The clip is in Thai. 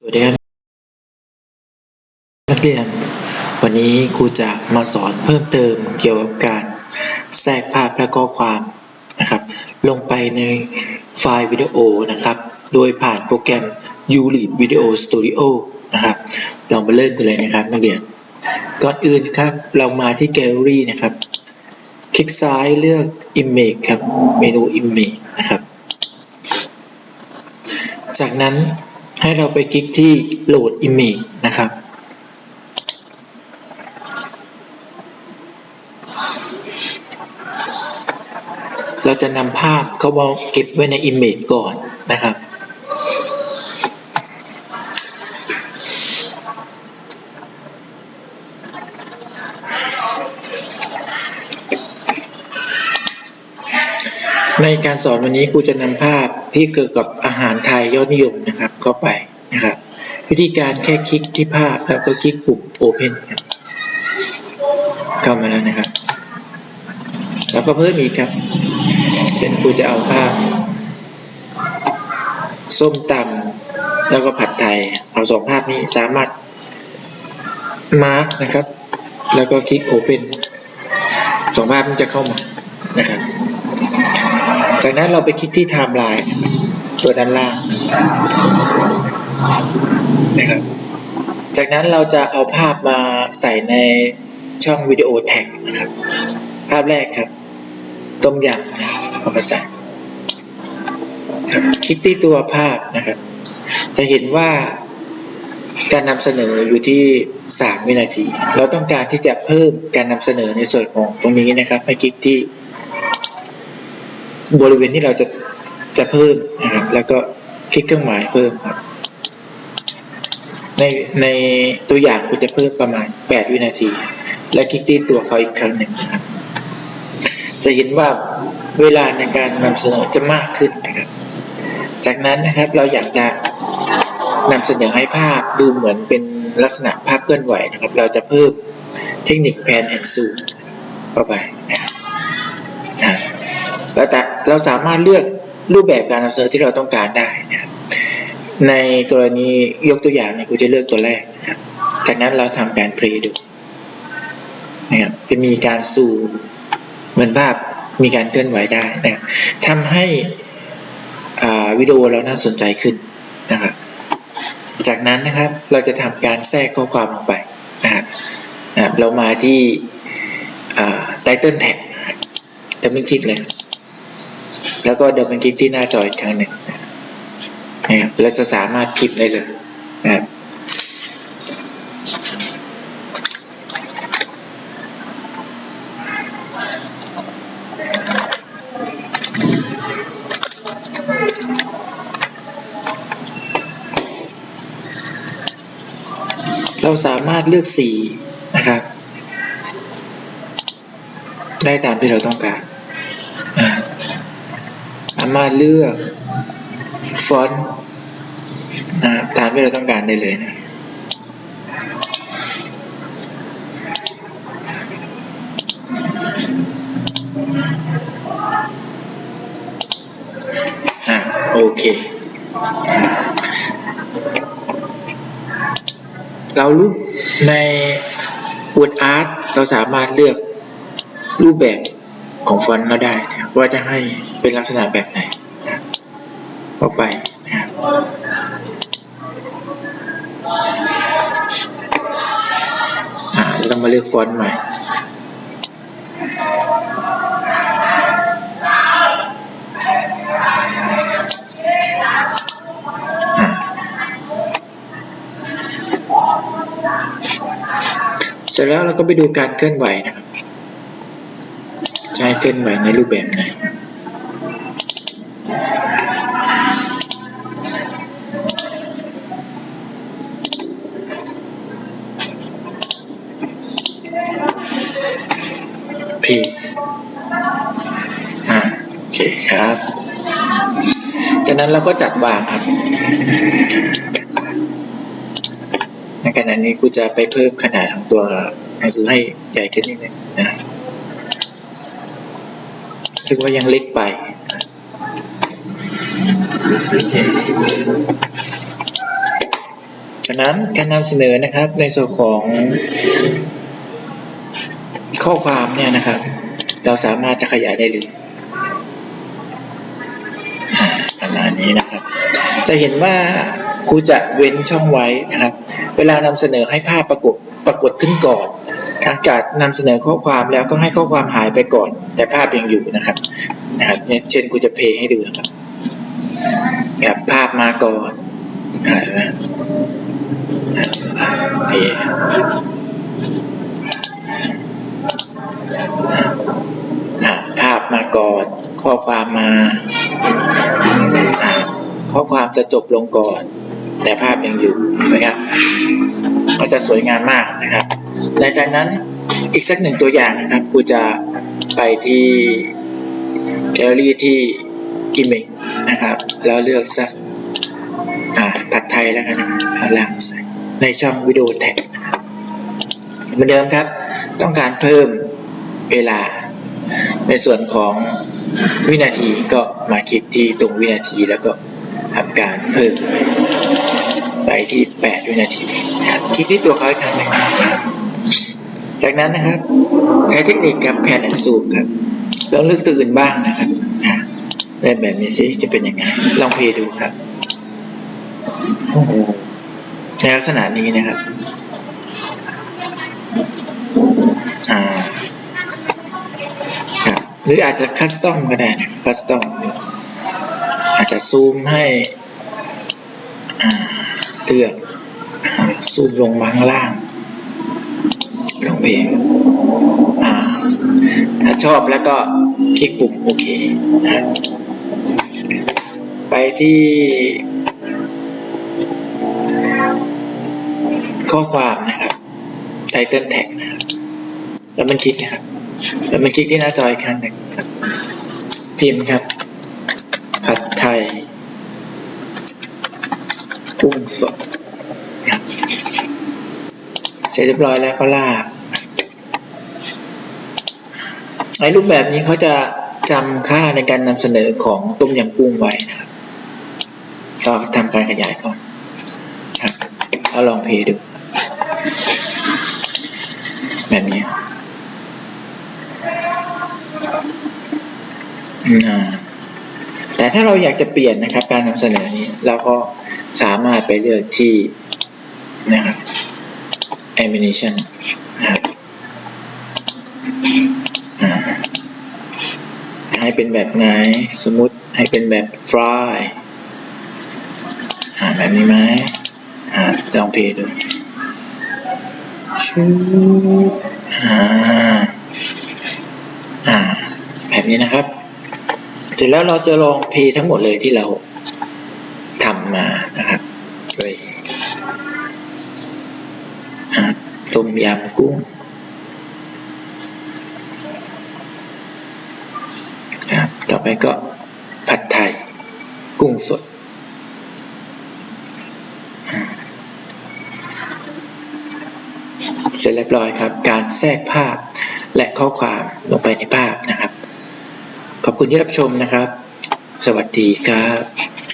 สวัสดีครับนักเรียน วันนี้ครูจะมาสอนเพิ่มเติมเกี่ยวกับการแทรกภาพและข้อความนะครับ ลงไปในไฟล์วิดีโอนะครับ โดยผ่านโปรแกรม ULEAD Video Studio นะครับเรามาเริ่มกันเลยนะครับนักเรียน ก่อนอื่นครับเรามาที่ Gallery นะครับ คลิกซ้ายเลือก Image ครับเมนู Image นะครับ จากนั้น ให้เราไปคลิกที่ Load Image นะครับ เราจะนำภาพเขามาเก็บไว้ใน Image ก่อนนะครับ ในการสอนวันนี้ครูจะนำภาพที่เกี่ยวกับอาหารไทยยอดนิยมนะครับ เข้าไปนะครับ วิธีการแค่คลิกที่ภาพแล้วก็คลิกปุ่ม Open เข้ามาแล้วนะครับ แล้วก็เพิ่มอีกครับ เช่นครูจะเอาภาพ ส้มตำแล้วก็ผัดไทย เอาสองภาพนี้สามารถมาร์กนะครับ แล้วก็คลิก Open สองภาพมันจะเข้ามานะครับ จากนั้นเราไปคลิกที่ไทม์ไลน์ตัวด้านล่าง นะครับ จากนั้นเราจะเอาภาพมาใส่ในช่องวิดีโอแท็กนะครับ ภาพแรกครับ ต้มยำนะครับเอามาใส่ครับคลิกที่ตัวภาพนะครับ จะเห็นว่าการนำเสนออยู่ที่ 3 วินาที เราต้องการที่จะเพิ่มการนำเสนอในส่วนของตรงนี้นะครับให้คลิกที่ บริเวณที่เราจะจะเพิ่มนะครับ แล้วก็ คลิกเครื่องหมายเพิ่มครับ ในในตัวอย่างคุณจะเพิ่มประมาณ 8 วินาที และคลิกที่ตัวเขาอีกครั้งหนึ่งนะครับ จะเห็นว่าเวลาในการนำเสนอจะมากขึ้นนะครับ จากนั้นนะครับเราอยากจะนำเสนอให้ภาพดูเหมือนเป็นลักษณะภาพเคลื่อนไหวนะครับ เราจะเพิ่มเทคนิคแพนแอนซูมเข้าไปนะครับอ่าเราจะเราสามารถเลือก รูปแบบการนำเสนอที่เราต้องการได้นะครับในกรณียกตัวอย่างเนี่ยกูจะเลือกตัวแรกนะครับจากนั้นเราทำการเพลย์ดูนะครับจะมีการซูมเหมือนภาพมีการเคลื่อนไหวได้นะครับทำให้วิดีโอเราน่าสนใจขึ้นนะครับจากนั้นนะครับเราจะทำการแทรกข้อความลงไปนะครับนะรบเรามาที่ไตเติลแท็กดับเบิลคลิกเลย แล้วก็เดินไปคลิกที่หน้าจออีกครั้งหนึ่งนะครับเราจะสามารถพิมพ์ได้เลยนะครับเราสามารถเลือกสีนะครับ ได้ตามที่เราต้องการามารถเลือกฟอนต์นะตามที่เราต้องการได้เลยนะอะโอเค เรารูปใน Word Art เราสามารถเลือกรูปแบบ ของฟอนต์เราได้นะว่าจะให้เป็นลักษณะแบบไหนนะเข้าไปนะครับอ่าเราต้องมาเลือกฟอนต์ใหม่เสร็จแล้วเราก็ไปดูการเคลื่อนไหวนะ ครับใช้เคลื่อนไหวในรูปแบบไหนพี่อ่าโอเคครับ จากนั้นเราก็จัดวางครับในขณะนี้กูจะไปเพิ่มขนาดของตัวหนังสือให้ใหญ่ขึ้นนิดนึงนะ ซึ่งว่ายังเล็กไป ฉะนั้นการนำเสนอนะครับในส่วนของข้อความเนี่ยนะครับ เราสามารถจะขยายได้เลยอ่าประมาณนี้นะครับ จะเห็นว่าครูจะเว้นช่องไว้นะครับ เวลานำเสนอให้ภาพปรากฏปรากฏขึ้นก่อน หลังจากนำเสนอข้อความแล้วก็ให้ข้อความหายไปก่อน แต่ภาพยังอยู่นะครับนะครับเนี่ยเช่นครูจะเพย์ให้ดูนะครับแบบภาพมาก่อนอ่าเพย์ภาพมาก่อนข้อความมาอ่าข้อความจะจบลงก่อน แต่ภาพยังอยู่นะครับ ก็จะสวยงามมากนะครับหลังจากนั้นอีกสักหนึ่งตัวอย่างนะครับกูจะไปที่แกลเลอรี่ที่ Image นะครับแล้วเลือกสักอ่าผัดไทยแล้วกันนะครับเอาล่างใส่ในช่องวิดีโอแท็กเหมือนเดิมครับ ต้องการเพิ่มเวลา ในส่วนของวินาทีก็มาคลิกที่ตรงวินาทีแล้วก็ทำการเพิ่ม ที่ 8 วินาที คลิกที่ตัวเขาอีกครั้งหนึ่งจากนั้นนะครับ ใช้เทคนิคกับแผ่นแอนซูมครับลองเลือกตัวอื่นบ้างนะครับได้แบบนี้สิจะเป็นยังไง ลองเพย์ดูครับในลักษณะนี้นะครับอ่าครับหรืออาจจะคัสตอมก็ได้นะคัสตอมอาจจะซูมให้อ่า เลือกซูมลงมาข้างล่างลงเพลงถ้าชอบแล้วก็คลิกปุ่มโอเคนะไปที่ข้อความนะครับไทเติลแท็กนะครับ แล้วมันคลิกนะครับ แล้วมันคลิกที่หน้าจออีกครั้งหนึ่งครับ พิมพ์ครับ ผัดไทย กุ้งสดครับเสร็จเรียบร้อยแล้วก็ลากไอ้รูปแบบนี้เขาจะจำค่าในการนำเสนอของต้มยำกุ้งไว้นะครับก็ทำการขยายก่อนครับเอาลองเพย์ดู แบบนี้แต่ถ้าเราอยากจะเปลี่ยนนะครับ การนำเสนอนี้เราก็ สามารถไปเลือกที่นะครับ animation นะครับอ่าให้เป็นแบบไหนสมมติให้เป็นแบบ fly อ่าแบบนี้ไหมอ่าลองเพลย์ดูชูอ่าอ่าแบบนี้นะครับ เสร็จแล้วเราจะลองเพลย์ทั้งหมดเลยที่เราทำมานะครับด้วยอ่า ต้มยำกุ้งครับต่อไปก็ผัดไทย กุ้งสด เสร็จเรียบร้อยครับ การแทรกภาพและข้อความลงไปในภาพนะครับ ขอบคุณที่รับชมนะครับ สวัสดีครับ